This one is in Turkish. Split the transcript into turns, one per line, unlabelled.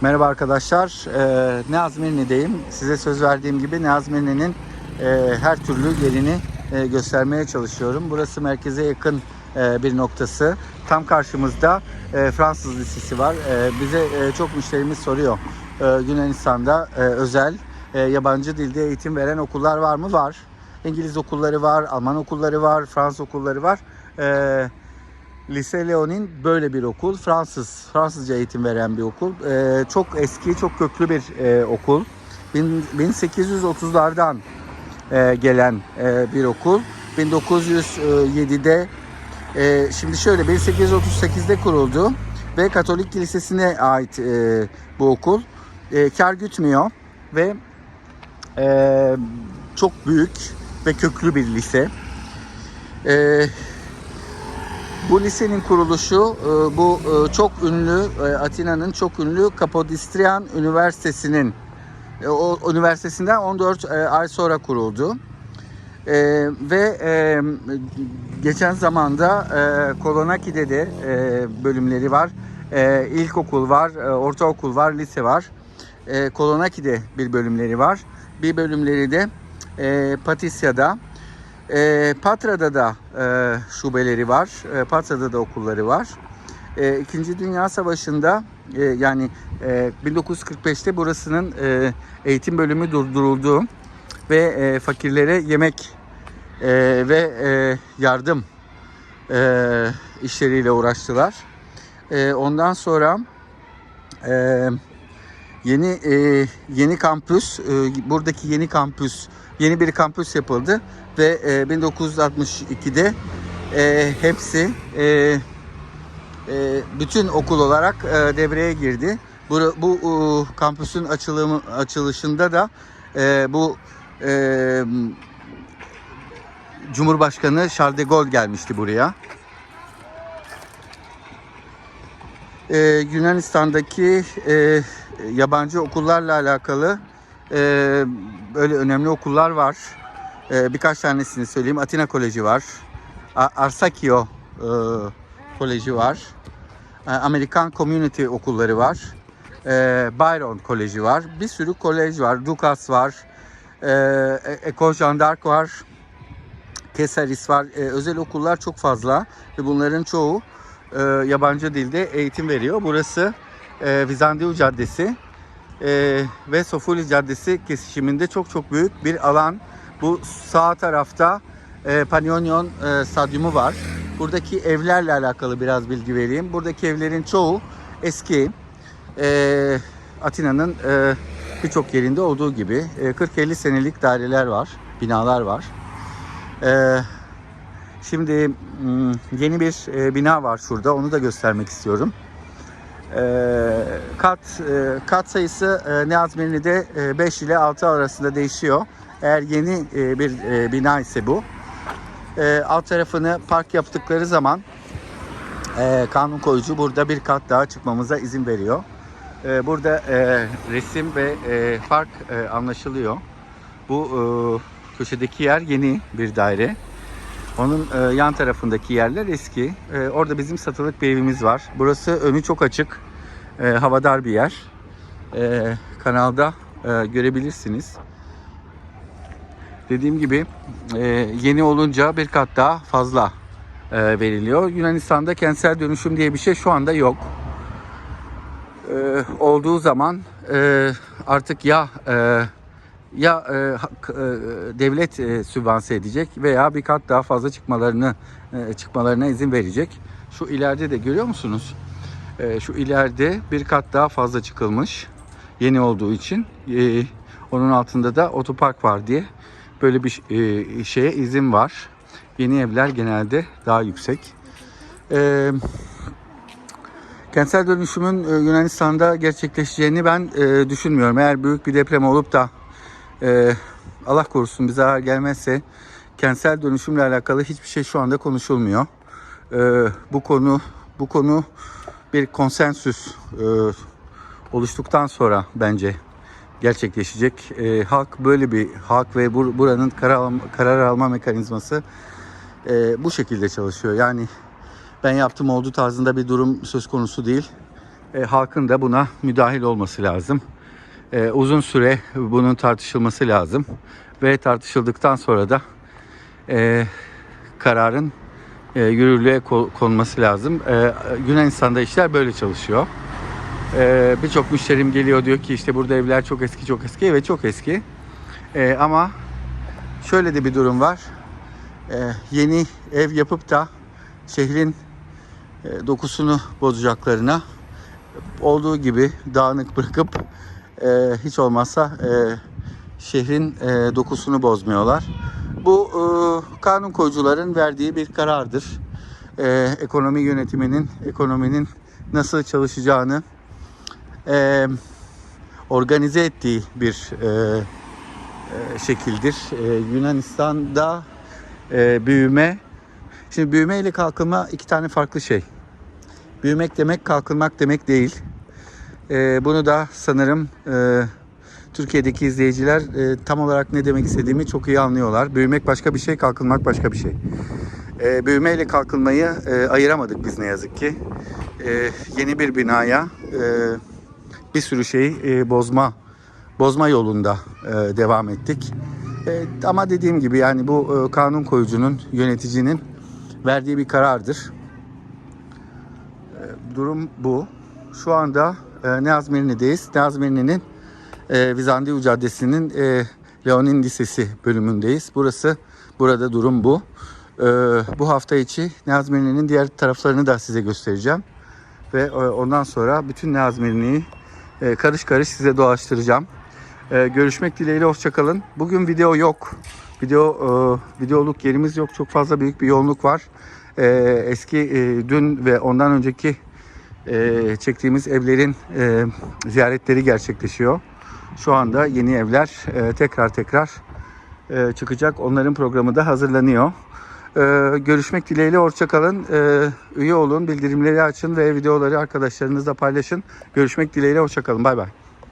Merhaba arkadaşlar. Ee, Nazmirli'deyim. Size söz verdiğim gibi Nazmirli'nin e, her türlü yerini e, göstermeye çalışıyorum. Burası merkeze yakın e, bir noktası. Tam karşımızda e, Fransız Lisesi var. E, bize e, çok müşterimiz soruyor. E, Yunanistan'da e, özel e, yabancı dilde eğitim veren okullar var mı? Var. İngiliz okulları var, Alman okulları var, Fransız okulları var. E, Lise Leonin böyle bir okul. Fransız, Fransızca eğitim veren bir okul. Ee, çok eski, çok köklü bir e, okul. Bin- 1830'lardan e, gelen e, bir okul. 1907'de e, şimdi şöyle 1838'de kuruldu ve Katolik Lisesi'ne ait e, bu okul. E, kar gütmüyor ve e, çok büyük ve köklü bir lise. E, bu lisenin kuruluşu e, bu e, çok ünlü e, Atina'nın çok ünlü Kapodistrian Üniversitesi'nin o üniversitesinden 14 e, ay sonra kuruldu. E, ve e, geçen zamanda e, Kolonaki'de de e, bölümleri var. E, ilkokul var, e, ortaokul var, lise var. E, Kolonaki'de bir bölümleri var. Bir bölümleri de e, Patisya'da. E, Patra'da da e, şubeleri var. E, Patra'da da okulları var. E, İkinci Dünya Savaşı'nda e, yani e, 1945'te burasının e, eğitim bölümü durduruldu ve e, fakirlere yemek e, ve e, yardım e, işleriyle uğraştılar. E, ondan sonra e, yeni e, yeni kampüs e, buradaki yeni kampüs yeni bir kampüs yapıldı ve e, 1962'de e, hepsi e, e, bütün okul olarak e, devreye girdi. Bu, bu e, kampüsün açılımı açılışında da e, bu e, Cumhurbaşkanı Charles de Gaulle gelmişti buraya. Ee, Yunanistan'daki e, yabancı okullarla alakalı e, böyle önemli okullar var. E, birkaç tanesini söyleyeyim. Atina Koleji var. Arsakio e, Koleji var. E, Amerikan Community okulları var. E, Byron Koleji var. Bir sürü kolej var. Dukas var. E, Ecole Jeanne d'Arc var. Keseris var. E, özel okullar çok fazla ve bunların çoğu e, yabancı dilde eğitim veriyor. Burası e, Vizandiyo Caddesi e, ve Sofuli Caddesi kesişiminde çok çok büyük bir alan. Bu sağ tarafta e, Panionion e, Stadyumu var. Buradaki evlerle alakalı biraz bilgi vereyim. Buradaki evlerin çoğu eski. E, Atina'nın e, birçok yerinde olduğu gibi e, 40-50 senelik daireler var, binalar var. E, Şimdi hmm, yeni bir e, bina var şurada. Onu da göstermek istiyorum. E, kat e, kat sayısı e, Neazmirli'de e, 5 ile 6 arasında değişiyor. Eğer yeni bir bina ise bu. Alt tarafını park yaptıkları zaman kanun koyucu burada bir kat daha çıkmamıza izin veriyor. Burada resim ve park anlaşılıyor. Bu köşedeki yer yeni bir daire. Onun e, yan tarafındaki yerler eski. E, orada bizim satılık bir evimiz var. Burası önü çok açık. E, havadar bir yer. E, kanalda e, görebilirsiniz. Dediğim gibi e, yeni olunca bir kat daha fazla e, veriliyor. Yunanistan'da kentsel dönüşüm diye bir şey şu anda yok. E, olduğu zaman e, artık ya e, ya e, e, devlet e, sübvanse edecek veya bir kat daha fazla çıkmalarını e, çıkmalarına izin verecek. Şu ileride de görüyor musunuz? E, şu ileride bir kat daha fazla çıkılmış. Yeni olduğu için. E, onun altında da otopark var diye böyle bir e, şeye izin var. Yeni evler genelde daha yüksek. E, kentsel dönüşümün e, Yunanistan'da gerçekleşeceğini ben e, düşünmüyorum. Eğer büyük bir deprem olup da ee, Allah korusun bir zarar gelmezse kentsel dönüşümle alakalı hiçbir şey şu anda konuşulmuyor. Ee, bu konu bu konu bir konsensüs e, oluştuktan sonra bence gerçekleşecek. Ee, halk böyle bir halk ve bur- buranın karar, alma, karar alma mekanizması e, bu şekilde çalışıyor. Yani ben yaptım oldu tarzında bir durum söz konusu değil. e, halkın da buna müdahil olması lazım. E, uzun süre bunun tartışılması lazım ve tartışıldıktan sonra da e, kararın e, yürürlüğe ko- konması lazım. E, Yunanistan'da işler böyle çalışıyor. E, Birçok müşterim geliyor diyor ki işte burada evler çok eski çok eski ve çok eski. E, ama şöyle de bir durum var. E, yeni ev yapıp da şehrin e, dokusunu bozacaklarına olduğu gibi dağınık bırakıp e, hiç olmazsa e, şehrin e, dokusunu bozmuyorlar. Bu e, kanun koyucuların verdiği bir karardır. E, ekonomi yönetiminin, ekonominin nasıl çalışacağını e, organize ettiği bir e, e, şekildir. E, Yunanistan'da e, büyüme, şimdi büyüme ile kalkınma iki tane farklı şey. Büyümek demek kalkınmak demek değil. E, bunu da sanırım e, Türkiye'deki izleyiciler e, tam olarak ne demek istediğimi çok iyi anlıyorlar. Büyümek başka bir şey, kalkınmak başka bir şey. E, büyüme kalkınmayı e, ayıramadık biz ne yazık ki. E, yeni bir binaya e, bir sürü şeyi e, bozma bozma yolunda e, devam ettik. E, ama dediğim gibi yani bu e, kanun koyucunun, yöneticinin verdiği bir karardır. E, durum bu. Şu anda e, Neazmirni'deyiz. Neazmirni'nin e, Vizandiyu Caddesi'nin e, Leonin Lisesi bölümündeyiz. Burası, burada durum bu. E, bu hafta içi Neazmirni'nin diğer taraflarını da size göstereceğim. Ve e, ondan sonra bütün Neazmirni'yi e, karış karış size dolaştıracağım. E, görüşmek dileğiyle hoşçakalın. Bugün video yok. Video e, videoluk yerimiz yok. Çok fazla büyük bir yoğunluk var. E, eski e, dün ve ondan önceki e, çektiğimiz evlerin e, ziyaretleri gerçekleşiyor. Şu anda yeni evler e, tekrar tekrar e, çıkacak. Onların programı da hazırlanıyor. E, görüşmek dileğiyle hoşçakalın. E, üye olun, bildirimleri açın ve videoları arkadaşlarınızla paylaşın. Görüşmek dileğiyle hoşçakalın. Bay bay.